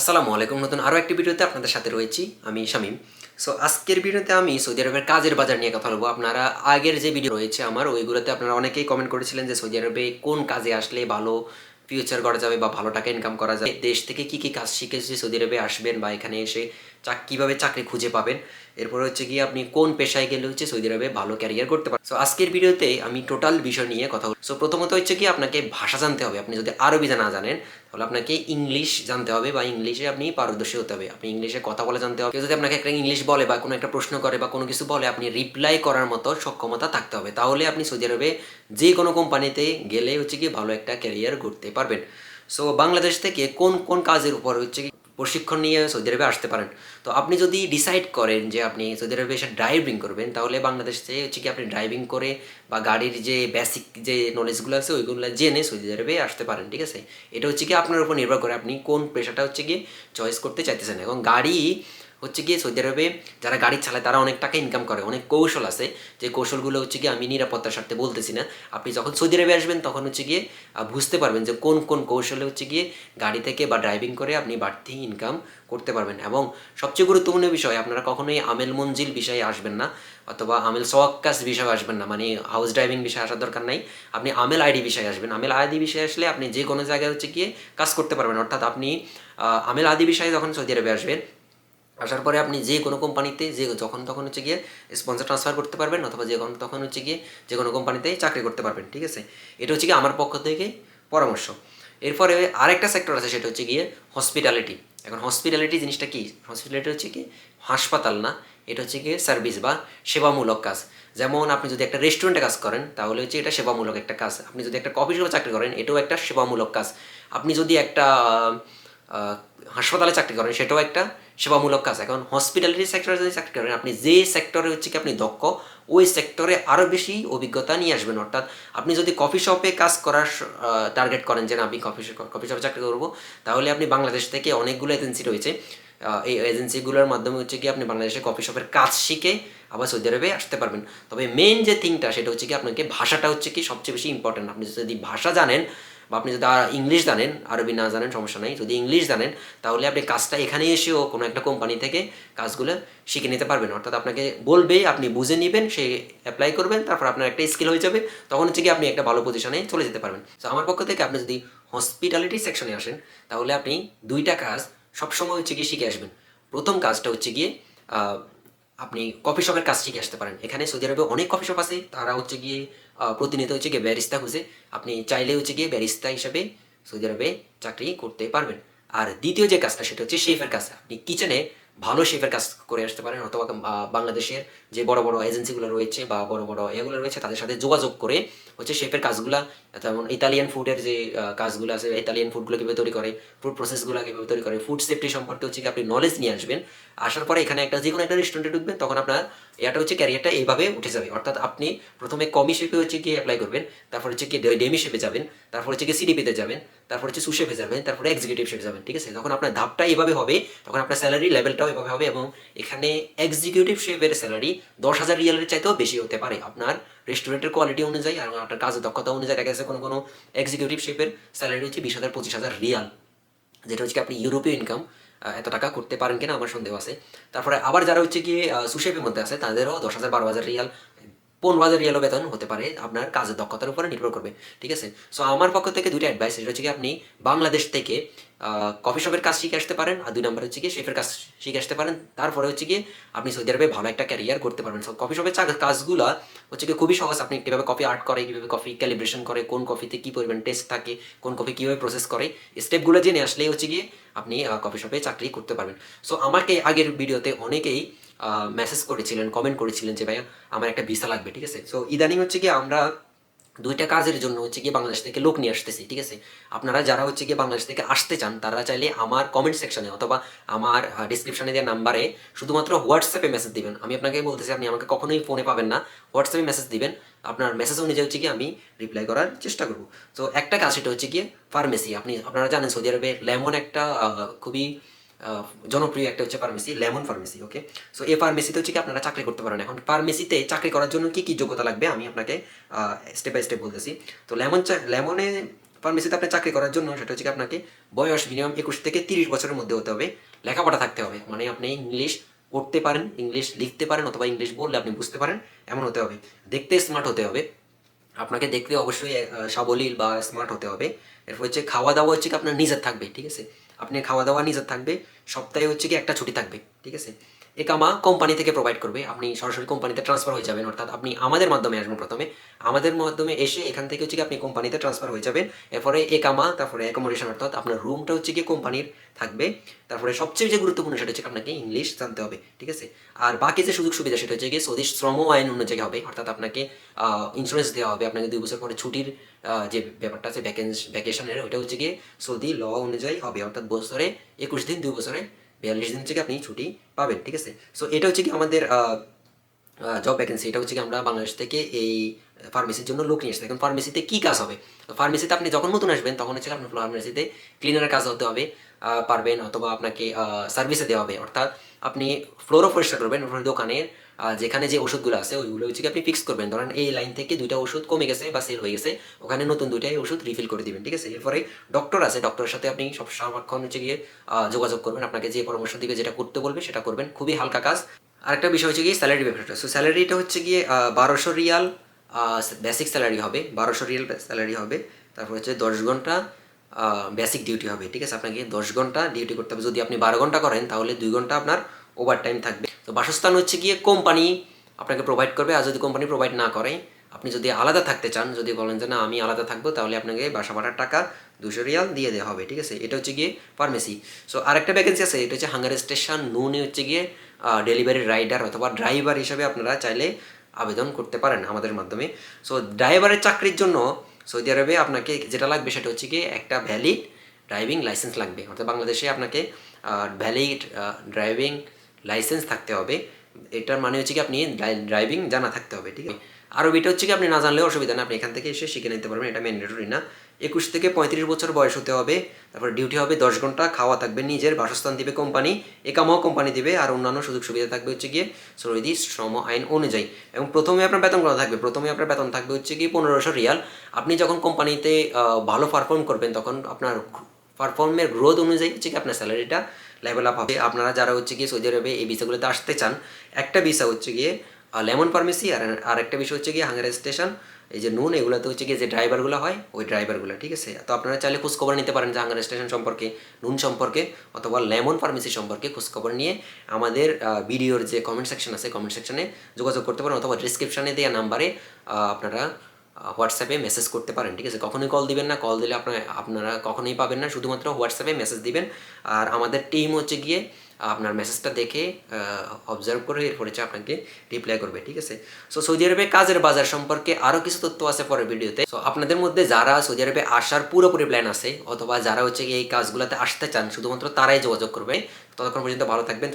আসসালামু আলাইকুম। নতুন আরও একটি ভিডিওতে আপনাদের সাথে রয়েছি আমি শামীম। সো আজকের ভিডিওতে আমি সৌদি আরবের কাজের বাজার নিয়ে কথা বলব। আপনারা আগের যে ভিডিও রয়েছে আমার, ওইগুলোতে আপনারা অনেকেই কমেন্ট করেছিলেন যে সৌদি আরবে কোন কাজে আসলে ভালো ফিউচার করা যাবে বা ভালো টাকা ইনকাম করা যাবে। দেশ থেকে কি কি কাজ শিখেছে সৌদি আরবে আসবেন বা এখানে এসে কীভাবে চাকরি খুঁজে পাবেন? এরপর হচ্ছে কি আপনি কোন পেশায় গেলে হচ্ছে সৌদি আরবে ভালো ক্যারিয়ার করতে পারেন সো আজকের ভিডিওতে আমি টোটাল বিষয় নিয়ে কথা বলব। সো প্রথমত হচ্ছে কি আপনাকে ভাষা জানতে হবে। আপনি যদি আরবি না জানেন, তাহলে আপনাকে ইংলিশ জানতে হবে বা ইংলিশে আপনি পারদর্শী হতে হবে। আপনি ইংলিশে কথা বলে জানতে হবে। কেউ যদি আপনাকে একটা ইংলিশ বলে বা কোনো একটা প্রশ্ন করে বা কোনো কিছু বলে, আপনি রিপ্লাই করার মতো সক্ষমতা থাকতে হবে। তাহলে আপনি সৌদি আরবে যে কোনো কোম্পানিতে গেলে হচ্ছে কি ভালো একটা ক্যারিয়ার করতে পারবেন। সো বাংলাদেশ থেকে কোন কোন কাজের উপর হচ্ছে কি প্রশিক্ষণ নিয়ে সৌদি আরবে আসতে পারেন। তো আপনি যদি ডিসাইড করেন যে আপনি সৌদি আরবে এসে ড্রাইভিং করবেন, তাহলে বাংলাদেশ থেকে হচ্ছে কি আপনি ড্রাইভিং করে বা গাড়ির যে বেসিক যে নলেজগুলো আছে, ওইগুলো জেনে সৌদি আরবে আসতে পারেন, ঠিক আছে? এটা হচ্ছে কি আপনার উপর নির্ভর করে আপনি কোন পেশাটা হচ্ছে গিয়ে চয়েস করতে চাইতেছেন। এবং গাড়ি হচ্ছে গিয়ে সৌদি আরবে যারা গাড়ি চালায়, তারা অনেক টাকা ইনকাম করে, অনেক কৌশল আছে। যে কৌশলগুলো হচ্ছে গিয়ে আমি নিরাপত্তার স্বার্থে বলতেছি না। আপনি যখন সৌদি আরবে আসবেন, তখন হচ্ছে গিয়ে বুঝতে পারবেন যে কোন কোন কৌশলে হচ্ছে গিয়ে গাড়ি থেকে বা ড্রাইভিং করে আপনি বাড়তি ইনকাম করতে পারবেন। এবং সবচেয়ে গুরুত্বপূর্ণ বিষয়, আপনারা কখনোই আমেল মঞ্জিল বিষয়ে আসবেন না, অথবা আমেল সোয়াক্কাস বিষয়ে আসবেন না। মানে হাউস ড্রাইভিং বিষয়ে আসার দরকার নাই। আপনি আমেল আইডি বিষয়ে আসবেন। আমেল আইডি বিষয়ে আসলে আপনি যে কোনো জায়গায় হচ্ছে গিয়ে কাজ করতে পারবেন। অর্থাৎ আপনি আমেল আদি বিষয়ে যখন সৌদি আরবে আসবেন আসার পরে আপনি যে কোনো কোম্পানিতে যে যখন তখন হচ্ছে গিয়ে স্পন্সর ট্রান্সফার করতে পারবেন অথবা যে কোনো তখন হচ্ছে গিয়ে যে কোনো কোম্পানিতেই চাকরি করতে পারবেন, ঠিক আছে? এটা হচ্ছে গিয়ে আমার পক্ষ থেকে পরামর্শ। এরপরে আরেকটা সেক্টর আছে, সেটা হচ্ছে গিয়ে হসপিটালিটি এখন হসপিটালিটি জিনিসটা কি? হসপিটালিটি হচ্ছে কি? হাসপাতাল না, এটা হচ্ছে গিয়ে সার্ভিস বা সেবামূলক কাজ। যেমন আপনি যদি একটা রেস্টুরেন্টে কাজ করেন, তাহলে হচ্ছে এটা সেবামূলক একটা কাজ। আপনি যদি একটা কফি শপে চাকরি করেন, এটাও একটা সেবামূলক কাজ। আপনি যদি একটা হাসপাতালে চাকরি করেন, সেটাও একটা সেবামূলক কাজ। এখন হসপিটালিটি সেক্টরে যদি চাকরি করেন, আপনি যে সেক্টরে হচ্ছে কি আপনি দক্ষ, ওই সেক্টরে আরও বেশি অভিজ্ঞতা নিয়ে আসবেন। অর্থাৎ আপনি যদি কফি শপে কাজ করার টার্গেট করেন যে আমি কফি কফি শপে চাকরি করব, তাহলে আপনি বাংলাদেশ থেকে অনেকগুলো এজেন্সি রয়েছে। এই এজেন্সিগুলোর মাধ্যমে হচ্ছে কি আপনি বাংলাদেশে কফি শপের কাজ শিখে আবার সৌদি আরবে আসতে পারবেন। তবে মেন যে থিংটা সেটা হচ্ছে কি আপনাকে ভাষাটা হচ্ছে কি সবচেয়ে বেশি ইম্পর্টেন্ট আপনি যদি ভাষা জানেন বা আপনি যদি ইংলিশ জানেন, আরবি না জানেন, সমস্যা নাই। যদি ইংলিশ জানেন, তাহলে আপনি কাজটা এখানে এসেও কোনো একটা কোম্পানি থেকে কাজগুলো শিখে নিতে পারবেন। অর্থাৎ আপনাকে বলবে আপনি বুঝে নেবেন, সে অ্যাপ্লাই করবেন, তারপর আপনার একটা স্কিল হয়ে যাবে, তখন হচ্ছে কি আপনি একটা ভালো পজিশনে চলে যেতে পারবেন। তো আমার পক্ষ থেকে আপনি যদি হসপিটালিটি সেকশনে আসেন, তাহলে আপনি দুইটা কাজ সবসময় হচ্ছে গিয়ে শিখে আসবেন। প্রথম কাজটা হচ্ছে গিয়ে আপনি কফি শপের কাজ শিখে আসতে পারেন। এখানে সৌদি আরবে অনেক কফি শপ আছে। তারা হচ্ছে গিয়ে প্রতিনিয়ত হচ্ছে গিয়ে ব্যারিস্তা খুঁজে। আপনি চাইলে হচ্ছে গিয়ে ব্যারিস্তা হিসাবে সৌদি আরবে চাকরি করতে পারবেন। আর দ্বিতীয় যে কাজটা, সেটা হচ্ছে শেফের কাজ। আপনি কিচেনে ভালো শেফের কাজ করে আসতে পারেন, অথবা বাংলাদেশের যে বড় বড় এজেন্সিগুলো রয়েছে বা বড় বড় এগুলো রয়েছে, তাদের সাথে যোগাযোগ করে হচ্ছে শেফের কাজগুলা যেমন ইতালিয়ান ফুডের যে কাজগুলো আছে ইতালিয়ান ফুডগুলো কীভাবে তৈরি করে ফুড প্রসেসগুলো কীভাবে তৈরি করে ফুড সেফটি সম্পর্কে হচ্ছে কি আপনি নলেজ নিয়ে আসবেন, আসার পরে এখানে একটা যে কোনো একটা রেস্টুরেন্টে ঢুকবেন, তখন আপনার এটা হচ্ছে ক্যারিয়ারটা এইভাবে উঠে যাবে। অর্থাৎ আপনি প্রথমে কমি শেপে হচ্ছে গিয়ে অ্যাপ্লাই করবেন, তারপর হচ্ছে কি ডেমি শেপে যাবেন, তারপর হচ্ছে কি সিডিপিতে যাবেন, তারপর হচ্ছে সুশেপে যাবেন, তারপরে এক্সিকিউটিভ শেপে যাবেন, ঠিক আছে? তখন আপনার ধাপটা এইভাবে হবে, তখন আপনার স্যালারি লেভেলটাও এভাবে হবে এবং এখানে এক্সিকিউটিভ শেপের স্যালারি দশ হাজার রিয়ালের চাইতেও বেশি হতে পারে। আপনার রেস্টুরেন্টের কোয়ালিটি অনুযায়ী আর আপনার কাজের দক্ষতা অনুযায়ী দেখা গেছে কোনো কোনো এক্সিকিউটিভ শেপের স্যালারি হচ্ছে বিশ হাজার, পঁচিশ হাজার রিয়াল। যেটা হচ্ছে আপনি ইউরোপীয় ইনকাম এত টাকা করতে পারেন কিনা আমার সন্দেহ আছে। তারপরে আবার যারা হচ্ছে কি সুশেপের মধ্যে আছে, তাদেরও দশ হাজার, বারো হাজার রিয়াল পনেরো হাজার রিয়ালও বেতন হতে পারে, আপনার কাজের দক্ষতার উপরে নির্ভর করবে, ঠিক আছে? সো আমার পক্ষ থেকে দুইটা অ্যাডভাইস সেটা হচ্ছে কি আপনি বাংলাদেশ থেকে কফি শপের কাজ শিখে আসতে পারেন, আর দুই নম্বর হচ্ছে গিয়ে শেফের কাজ শিখে আসতে পারেন। তারপরে হচ্ছে গিয়ে আপনি সৌদি আরবে ভালো একটা ক্যারিয়ার করতে পারবেন। সো কফি শপের কাজগুলো হচ্ছে গিয়ে খুবই সহজ। আপনি কীভাবে কফি আর্ট করে, কীভাবে কফি ক্যালিব্রেশন করে, কোন কফিতে কী পরিমাণ টেস্ট থাকে, কোন কফি কীভাবে প্রসেস করে স্টেপগুলো জেনে আসলেই হচ্ছে গিয়ে আপনি কফি শপে চাকরি করতে পারবেন। সো আমাকে আগের ভিডিওতে অনেকেই মেসেজ করেছিলেন কমেন্ট করেছিলেন যে, ভাইয়া, আমার একটা ভিসা লাগবে। ঠিক আছে? সো ইদানিং হচ্ছে কি আমরা দুইটা কাজের জন্য হচ্ছে গিয়ে বাংলাদেশ থেকে লোক নিয়ে আসতেছি, ঠিক আছে? আপনারা যারা হচ্ছে গিয়ে বাংলাদেশ থেকে আসতে চান, তারা চাইলে আমার কমেন্ট সেকশনে অথবা আমার ডিসক্রিপশনে দেওয়া নাম্বারে শুধুমাত্র হোয়াটসঅ্যাপে মেসেজ দিবেন। আমি আপনাকে বলতেছি, আপনি আমাকে কখনোই ফোনে পাবেন না। হোয়াটসঅ্যাপে মেসেজ দিবেন। আপনার মেসেজ অনুযায়ী হচ্ছে গিয়ে আমি রিপ্লাই করার চেষ্টা করব। তো একটা কাজ সেটা হচ্ছে গিয়ে ফার্মেসি আপনি, আপনারা জানেন সৌদি আরবে লেমন একটা খুবই জনপ্রিয় একটা হচ্ছে pharmacy lemon pharmacy okay so এই ফার্মেসিতে হচ্ছে কি আপনারা চাকরি করতে পারেন এখন ফার্মেসিতে চাকরি করার জন্য কি কি যোগ্যতা লাগবে? আমি আপনাকে স্টেপ বাই স্টেপ বলতেছি। তো লেমন লেমনে ফার্মেসিতে আপনি চাকরি করার জন্য সেটা হচ্ছে কি আপনাকে বয়স মিনিমাম একুশ থেকে তিরিশ বছরের মধ্যে হতে হবে। লেখাপড়া থাকতে হবে। মানে আপনি ইংলিশ পড়তে পারেন, ইংলিশ লিখতে পারেন অথবা ইংলিশ বললে আপনি বুঝতে পারেন, এমন হতে হবে। দেখতে স্মার্ট হতে হবে। আপনাকে দেখতে অবশ্যই সাবলীল বা স্মার্ট হতে হবে। এরপর হচ্ছে খাওয়া দাওয়া হচ্ছে কি আপনার নিজের থাকবে, ঠিক আছে? আপনি খাওয়া দাওয়া নিজের থাকবে সপ্তাহে হচ্ছে কি একটা ছুটি থাকবে ঠিক আছে? এ কামা কোম্পানি থেকে প্রোভাইড করবে। আপনি সরাসরি কোম্পানিতে ট্রান্সফার হয়ে যাবেন, অর্থাৎ আপনি আমাদের মাধ্যমে আসবেন প্রথমে। আমাদের মাধ্যমে এসে এখান থেকে হচ্ছে কি আপনি কোম্পানিতে ট্রান্সফার হয়ে যাবেন। এরপরে এ কামা তারপরে অ্যাকোমোডেশন অর্থাৎ আপনার রুমটা হচ্ছে কি কোম্পানির থাকবে। তারপরে সবচেয়ে যে গুরুত্বপূর্ণ সেটা হচ্ছে আপনাকে ইংলিশ জানতে হবে, ঠিক আছে? আর বাকি যে সুযোগ সুবিধা, সেটা হচ্ছে গিয়ে সৌদি শ্রম আইন অনুযায়ী হবে, অর্থাৎ আপনাকে ইন্স্যুরেন্স দেওয়া হবে। আপনাকে দুই বছর পরে ছুটির যে ব্যাপারটা আছে ভ্যাকেন্স ভ্যাকেশনের ওইটা হচ্ছে গিয়ে সৌদি ল অনুযায়ী হবে। অর্থাৎ বছরে একুশ দিন, দুই বছরে বিয়াল্লিশ দিন থেকে আপনি ছুটি পাবেন, ঠিক আছে? সো এটা হচ্ছে কি আমাদের জব ভ্যাকেন্সি এটা হচ্ছে কি আমরা বাংলাদেশ থেকে এই ফার্মেসির জন্য লোক নিয়ে এসেছি এখন ফার্মেসিতে কী কাজ হবে? ফার্মেসিতে আপনি যখন নতুন আসবেন, তখন হচ্ছে আপনার ফার্মেসিতে ক্লিনারের কাজ হতে হবে পারবেন অথবা আপনাকে সার্ভিসে দেওয়া হবে। অর্থাৎ আপনি ফ্লোরও পরিষ্কার করবেন, আপনার দোকানের যেখানে যে ওষুধগুলো আছে, ওইগুলো হচ্ছে আপনি ফিক্স করবেন। ধরেন এই লাইন থেকে দুইটা ওষুধ কমে গেছে বা সেল হয়ে গেছে, ওখানে নতুন দুইটাই ওষুধ রিফিল করে দিবেন, ঠিক আছে? এরপরে ডক্টর আছে ডক্টরের সাথে আপনি সব সারাক্ষণ হচ্ছে গিয়ে যোগাযোগ করবেন। আপনাকে যে পরামর্শ দিবে, যেটা করতে বলবে, সেটা করবেন। খুবই হালকা কাজ। আরেকটা বিষয় হচ্ছে গিয়ে স্যালারি ব্যাপারটা সো স্যালারিটা হচ্ছে গিয়ে বারোশো রিয়াল বেসিক স্যালারি হবে। বারোশো রিয়াল স্যালারি হবে। তারপর হচ্ছে দশ ঘণ্টা বেসিক ডিউটি হবে, ঠিক আছে? আপনাকে দশ ঘণ্টা ডিউটি করতে হবে। যদি আপনি বারো ঘণ্টা করেন, তাহলে দুই ঘণ্টা আপনার ওভার টাইম থাকবে। তো বাসস্থান হচ্ছে গিয়ে কোম্পানি আপনাকে প্রোভাইড করবে। আর যদি কোম্পানি প্রোভাইড না করে, আপনি যদি আলাদা থাকতে চান, যদি বলেন যে না, আমি আলাদা থাকব, তাহলে আপনাকে বাসা ভাড়ার টাকা দুশো রিয়াল দিয়ে দেওয়া হবে, ঠিক আছে? এটা হচ্ছে গিয়ে ফার্মেসি সো আরেকটা ভ্যাকেন্সি আছে, এটা হচ্ছে হাঙ্গার স্টেশন নুনে হচ্ছে গিয়ে ডেলিভারি রাইডার অথবা ড্রাইভার হিসাবে আপনারা চাইলে আবেদন করতে পারেন আমাদের মাধ্যমে। সো ড্রাইভারের চাকরির জন্য সৌদি আরবে আপনাকে যেটা লাগবে সেটা হচ্ছে গিয়ে একটা ভ্যালিড ড্রাইভিং লাইসেন্স লাগবে। অর্থাৎ বাংলাদেশে আপনাকে ভ্যালিড ড্রাইভিং লাইসেন্স থাকতে হবে। এটার মানে হচ্ছে কি আপনি ড্রাইভিং জানা থাকতে হবে, ঠিক আছে? আর আরবিটা হচ্ছে কি আপনি না জানলেও অসুবিধা না আপনি এখান থেকে এসে শিখে নিতে পারবেন, এটা ম্যান্ডেটরি না। একুশ থেকে পঁয়ত্রিশ বছর বয়স হতে হবে, তারপর ডিউটি হবে দশ ঘণ্টা, খাওয়া থাকবে নিজের, বাসস্থান দিবে কোম্পানি একামাও কোম্পানি দিবে, আর অন্যান্য সুযোগ সুবিধা থাকবে হচ্ছে গিয়ে সৌদি শ্রম আইন অনুযায়ী। এবং প্রথমে আপনার বেতন করা থাকবে? প্রথমে আপনার বেতন থাকবে হচ্ছে কি পনেরোশো রিয়াল। আপনি যখন কোম্পানিতে ভালো পারফর্ম করবেন, তখন আপনার পারফর্মের গ্রোথ অনুযায়ী হচ্ছে কি আপনার স্যালারিটা লেভেল আপ হবে। আপনারা যারা হচ্ছে গিয়ে সৌদি আরবে এই ভিসাগুলোতে আসতে চান, একটা ভিসা হচ্ছে গিয়ে লেমন ফার্মেসি আর আর একটা বিষয় হচ্ছে গিয়ে হাঙ্গার স্টেশন এই যে নুন, এগুলোতে হচ্ছে গিয়ে যে ড্রাইভারগুলো হয়, ওই ড্রাইভারগুলো ঠিক আছে? তো আপনারা চাইলে খোঁজখবর নিতে পারেন যে হাঙ্গার স্টেশন সম্পর্কে, নুন সম্পর্কে, অথবা লেমন ফার্মেসি সম্পর্কে খোঁজখবর নিয়ে আমাদের ভিডিওর যে কমেন্ট সেকশন আছে কমেন্ট সেকশনে যোগাযোগ করতে পারেন, অথবা ডিসক্রিপশনে দেওয়া নাম্বারে আপনারা হোয়াটসঅ্যাপে মেসেজ করতে পারেন, ঠিক আছে? কখনোই কল দিবেন না কল দিলে আপনার, আপনারা কখনোই পাবেন না। শুধুমাত্র হোয়াটসঅ্যাপে মেসেজ দিবেন। আর আমাদের টিম হচ্ছে গিয়ে, আপনার মেসেজটা দেখে অবজার্ভ করে এরপরে হচ্ছে আপনাকে রিপ্লাই করবে, ঠিক আছে? সো সৌদি আরবে কাজের বাজার সম্পর্কে আরও কিছু তথ্য আছে পরের ভিডিওতে। সো আপনাদের মধ্যে যারা সৌদি আরবে আসার পুরোপুরি প্ল্যান আছে, অথবা যারা হচ্ছে এই কাজগুলোতে আসতে চান, শুধুমাত্র তারাই যোগাযোগ করবে। ততক্ষণ পর্যন্ত ভালো থাকবেন।